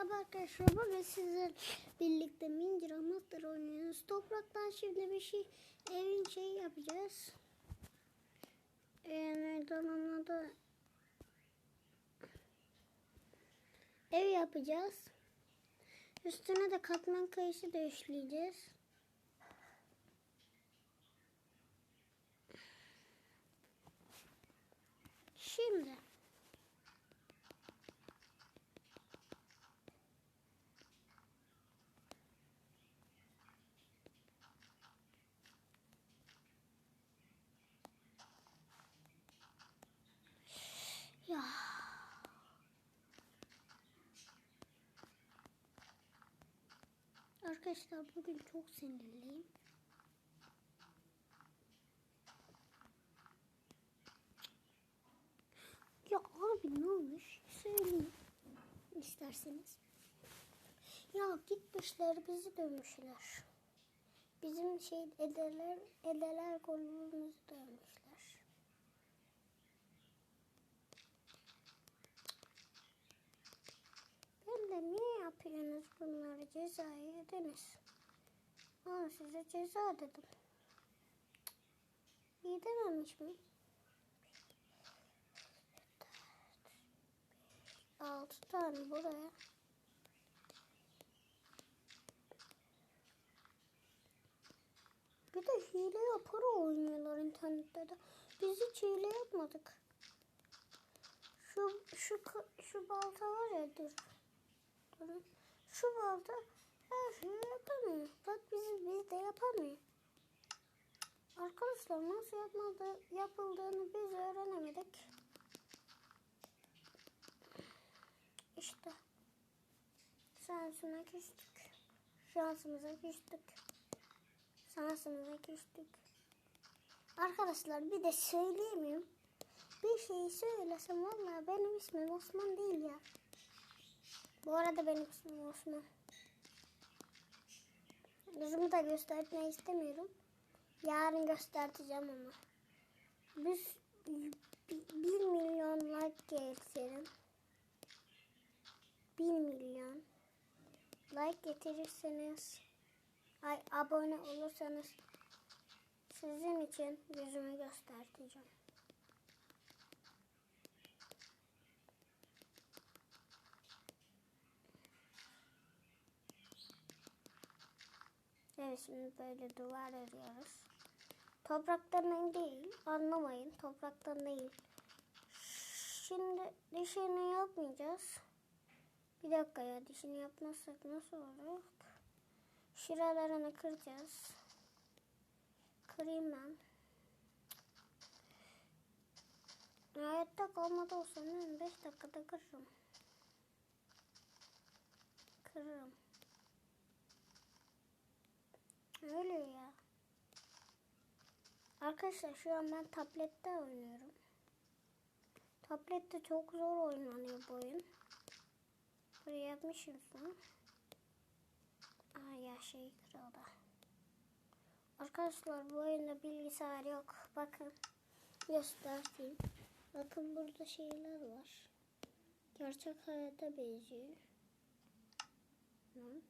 Merhaba arkadaşlar. Bugün sizler birlikte Minecraft Master oynuyoruz. Topraktan şimdi bir şey evin şeyi yapacağız. Ee, onun adı? Ev yapacağız. Üstüne de katman kayısı da işleyeceğiz. Şimdi Ya. Arkadaşlar bugün çok sinirliyim. Ya abi ne olmuş? Söyleyeyim isterseniz. Ya gitmişler bizi dövmüşler. Bizim şey edeler, edeler kolumuzu dövmüşler. De niye yapıyorsunuz bunları cezayı ödeniz? Aa, size ceza dedim. İyi dememiş mi? Altı tane buraya. Bir de hile yapar oynuyorlar internette de. Biz hiç hile yapmadık. Şu şu şu balta var ya dur. Durun. Şu balta her şeyi yapamıyor. Bak biz biz de yapamıyor. Arkadaşlar nasıl yapmadı, yapıldığını biz öğrenemedik. İşte. Şansına küstük. Şansımıza küstük. Şansımıza küstük. Arkadaşlar bir de söyleyemiyorum. Bir şeyi söylesem vallahi benim ismim Osman değil ya. Bu arada benim ismim Osman. Yüzümü de göstermeyi istemiyorum. Yarın göstereceğim ama. Biz 1 milyon like getirin. 1 milyon like getirirseniz ay abone olursanız sizin için yüzümü göstereceğim. Evet şimdi böyle duvar örüyoruz. Topraktan değil anlamayın topraktan değil. Şimdi dişini yapmayacağız. Bir dakika ya dişini yapmazsak nasıl olur? Şuralarını kıracağız. Kırayım ben. Hayatta kalmadı olsam ben 5 dakikada kırırım. Kırırım. Öyle ya. Arkadaşlar şu an ben tablette oynuyorum. Tablette çok zor oynanıyor bu oyun. Buraya yapmışım sana. Aa ya şey kırıldı. Arkadaşlar bu oyunda bilgisayar yok. Bakın göstereyim. Bakın burada şeyler var. Gerçek hayata benziyor. Hı?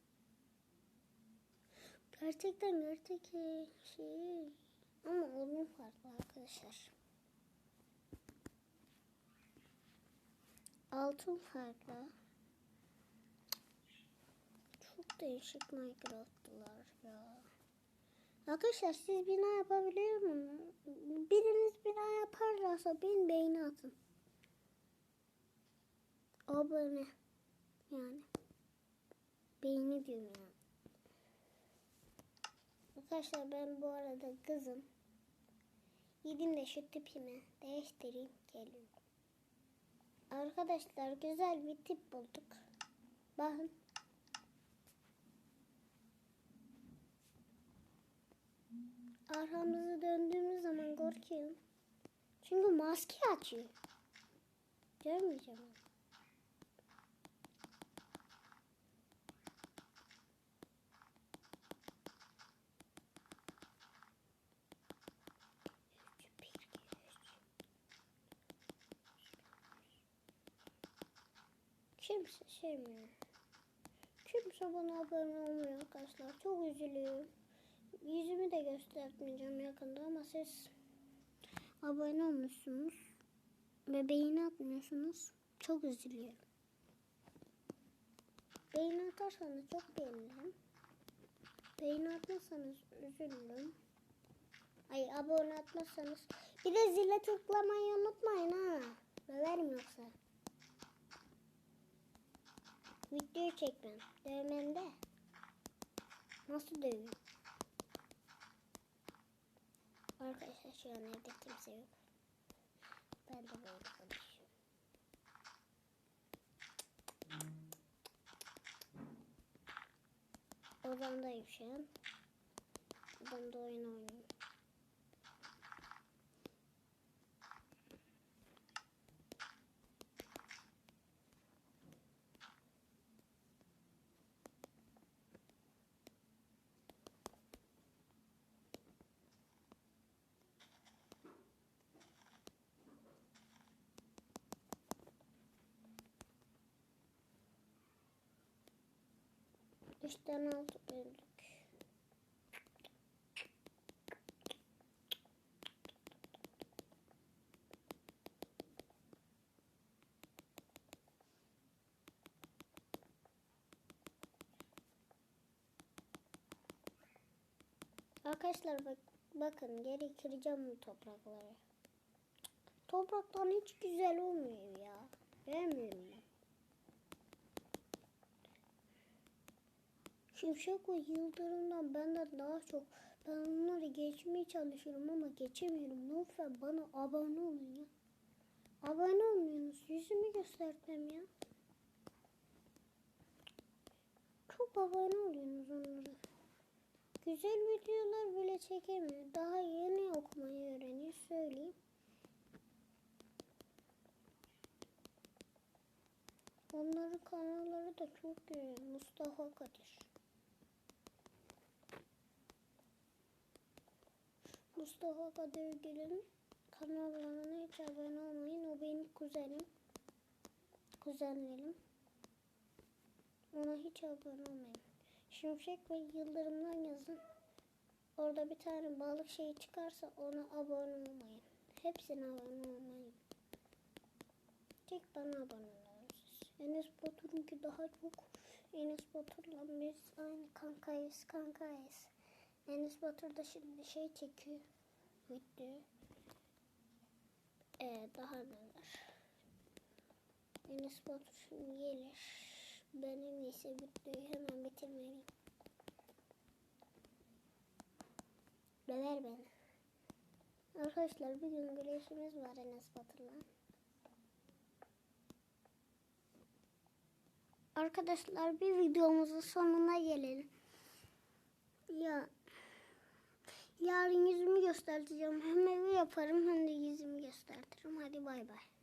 Gerçekten gerçek şey ama onun farklı arkadaşlar. Altın farklı. Çok değişik Minecraft'tılar ya. Arkadaşlar siz bina yapabiliyor musunuz? Biriniz bina yaparlarsa bin beğeni atın. Abone. Yani. Beğeni diyorum yani. Arkadaşlar ben bu arada kızım. Gidin de şu tipimi değiştireyim gelin. Arkadaşlar güzel bir tip bulduk. Bakın. Arkamızı döndüğümüz zaman korkuyorum. Çünkü maske açıyor. Görmeyeceğim onu. Kimse sevmiyor. Kimse bana abone olmuyor arkadaşlar. Çok üzülüyorum. Yüzümü de göstermeyeceğim yakında ama siz abone olmuşsunuz. Ve beğeni atmıyorsunuz. Çok üzülüyorum. Beğeni atarsanız çok beğenirim. Beğeni atmazsanız üzülürüm. Ay abone atmazsanız. Bir de zile tıklamayı unutmayın ha. Döverim yoksa. Video çekmem. Dövmem de. Nasıl dövüyorum? Arkadaşlar şu an evde kimse yok. Ben de böyle konuşuyorum. Odamdayım şu an. Odamda oyun oynuyorum. Üçten altı böldük. Arkadaşlar bak, bakın geri kıracağım bu toprakları. Topraktan hiç güzel olmuyor ya. Beğenmiyorum ben. Şimşek ve Yıldırım'dan benden daha çok ben onları geçmeye çalışıyorum ama geçemiyorum. Lütfen bana abone olun ya. Abone olmuyorsunuz. Yüzümü göstermem ya. Çok abone oluyorsunuz onlara. Güzel videolar bile çekemiyor. Daha yeni okumayı öğreniyor söyleyeyim. Onların kanalları da çok güzel. Mustafa Kadir. Mustafa Kadir Gül'ün kanallarına hiç abone olmayın. O benim kuzenim. Kuzenlerim. Ona hiç abone olmayın. Şimşek ve Yıldırım'dan yazın. Orada bir tane balık şeyi çıkarsa ona abone olmayın. Hepsine abone olmayın. Tek bana abone olun. Enes Batur'unki daha çok. Enes Batur'la biz aynı kankayız kankayız. Enes Batur da şimdi şey çekiyor. Video. Ee, daha neler. Enes Batur gelir. Ben en iyisi videoyu hemen bitirmeliyim. Döver beni. Arkadaşlar bir gün güreşimiz var Enes Batur'la. Arkadaşlar bir videomuzun sonuna gelelim. Ya yarın yüzümü göstereceğim. Hem evi yaparım hem de yüzümü gösteririm. Hadi bay bay.